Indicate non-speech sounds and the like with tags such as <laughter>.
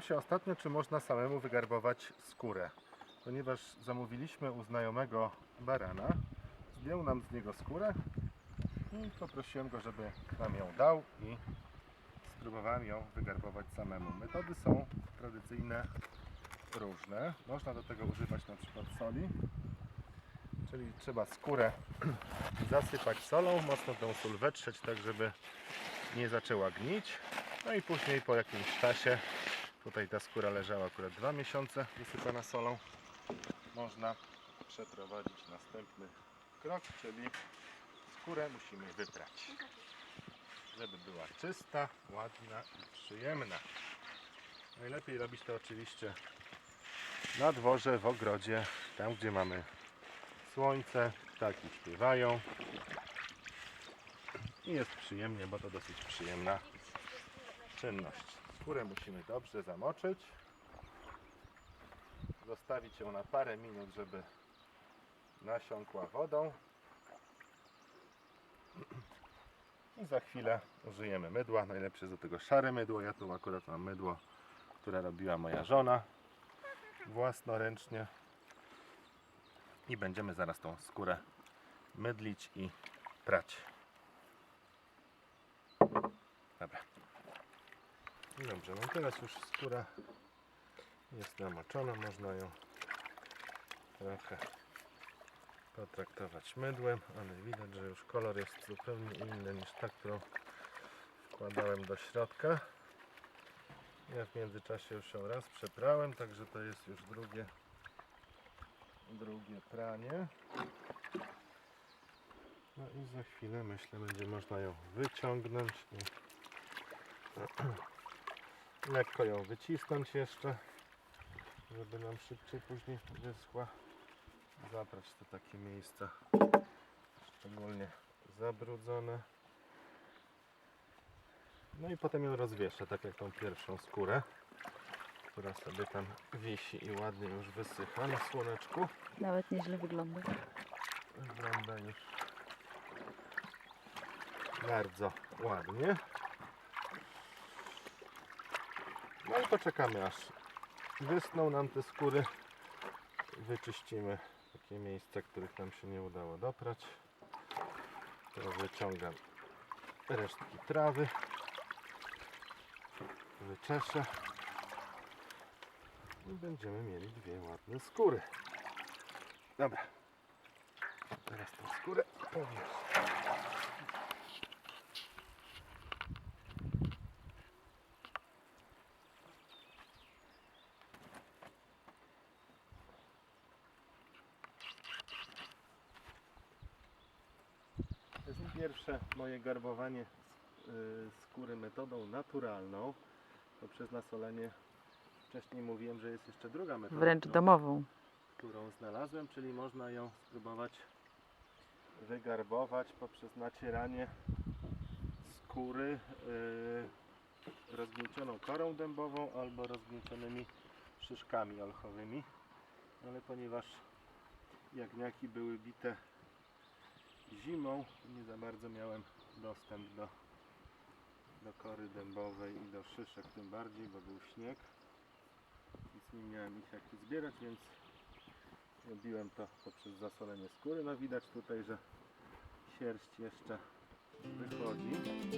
się ostatnio, czy można samemu wygarbować skórę. Ponieważ zamówiliśmy u znajomego barana, zdjął nam z niego skórę i poprosiłem go, żeby nam ją dał i spróbowałem ją wygarbować samemu. Metody są tradycyjne różne. Można do tego używać na przykład soli, czyli trzeba skórę <clears throat> zasypać solą, mocno tą sól wetrzeć, tak żeby nie zaczęła gnić. No i później po jakimś czasie, tutaj ta skóra leżała akurat dwa miesiące wysypana solą, można przeprowadzić następny krok, czyli skórę musimy wyprać, żeby była czysta, ładna i przyjemna. Najlepiej robić to oczywiście na dworze, w ogrodzie, tam gdzie mamy słońce, ptaki śpiewają i jest przyjemnie, bo to dosyć przyjemna czynność. Skórę musimy dobrze zamoczyć, zostawić ją na parę minut, żeby nasiąkła wodą i za chwilę użyjemy mydła. Najlepsze jest do tego szare mydło. Ja tu akurat mam mydło, które robiła moja żona własnoręcznie i będziemy zaraz tą skórę mydlić i prać. Dobra. Dobrze, no teraz już skóra jest namoczona, można ją trochę potraktować mydłem, ale widać, że już kolor jest zupełnie inny niż ta, którą wkładałem do środka. Ja w międzyczasie już ją raz przeprałem, także to jest już drugie drugie pranie. No i za chwilę myślę będzie można ją wyciągnąć i <clears throat> lekko ją wycisnąć jeszcze, żeby nam szybciej później wyschła. Zabrać to takie miejsca szczególnie zabrudzone. No i potem ją rozwieszę, tak jak tą pierwszą skórę, która sobie tam wisi i ładnie już wysycha na słoneczku. Nawet nieźle wygląda. Wygląda już bardzo ładnie. No i poczekamy aż wysną nam te skóry. Wyczyścimy takie miejsca, których nam się nie udało doprać. Wyciągam resztki trawy. Wyczeszę. I będziemy mieli dwie ładne skóry. Dobra. Teraz tą skórę powiesz. Pierwsze moje garbowanie y, skóry metodą naturalną poprzez nasolenie. Wcześniej mówiłem, że jest jeszcze druga metoda. Wręcz którą- domową. którą znalazłem, czyli można ją spróbować wygarbować poprzez nacieranie skóry yy, rozgniecioną korą dębową albo rozgniecionymi szyszkami olchowymi. Ale ponieważ jagniaki były bite zimą, nie za bardzo miałem dostęp do, do kory dębowej i do szyszek tym bardziej, bo był śnieg. Więc nie miałem ich jak zbierać, więc Robiłem to poprzez zasolenie skóry. No widać tutaj, że sierść jeszcze wychodzi.